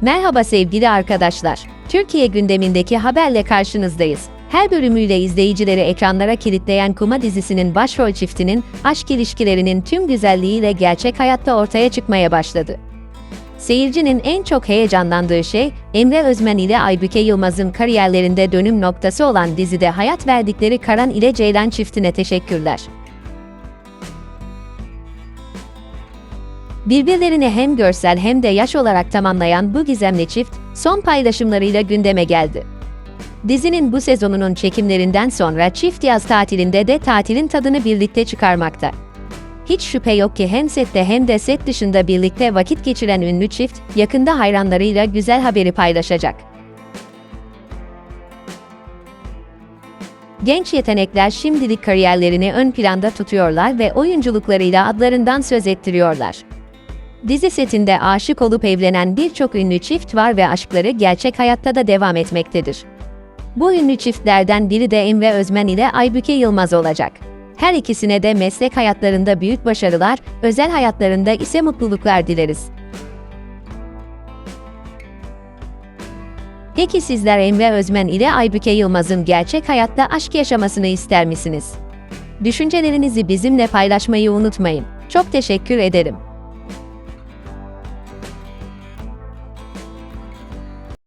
Merhaba sevgili arkadaşlar. Türkiye gündemindeki haberle karşınızdayız. Her bölümüyle izleyicileri ekranlara kilitleyen Kuma dizisinin başrol çiftinin aşk ilişkilerinin tüm güzelliğiyle gerçek hayatta ortaya çıkmaya başladı. Seyircinin en çok heyecanlandığı şey, Emre Özmen ile Aybüke Yılmaz'ın kariyerlerinde dönüm noktası olan dizide hayat verdikleri Karan ile Ceylan çiftine teşekkürler. Birbirlerini hem görsel hem de yaş olarak tamamlayan bu gizemli çift, son paylaşımlarıyla gündeme geldi. Dizinin bu sezonunun çekimlerinden sonra çift yaz tatilinde de tatilin tadını birlikte çıkarmakta. Hiç şüphe yok ki hem sette hem de set dışında birlikte vakit geçiren ünlü çift, yakında hayranlarıyla güzel haberi paylaşacak. Genç yetenekler şimdilik kariyerlerini ön planda tutuyorlar ve oyunculuklarıyla adlarından söz ettiriyorlar. Dizi setinde aşık olup evlenen birçok ünlü çift var ve aşkları gerçek hayatta da devam etmektedir. Bu ünlü çiftlerden biri de Emre Özmen ile Aybüke Yılmaz olacak. Her ikisine de meslek hayatlarında büyük başarılar, özel hayatlarında ise mutluluklar dileriz. Peki sizler Emre Özmen ile Aybüke Yılmaz'ın gerçek hayatta aşk yaşamasını ister misiniz? Düşüncelerinizi bizimle paylaşmayı unutmayın. Çok teşekkür ederim.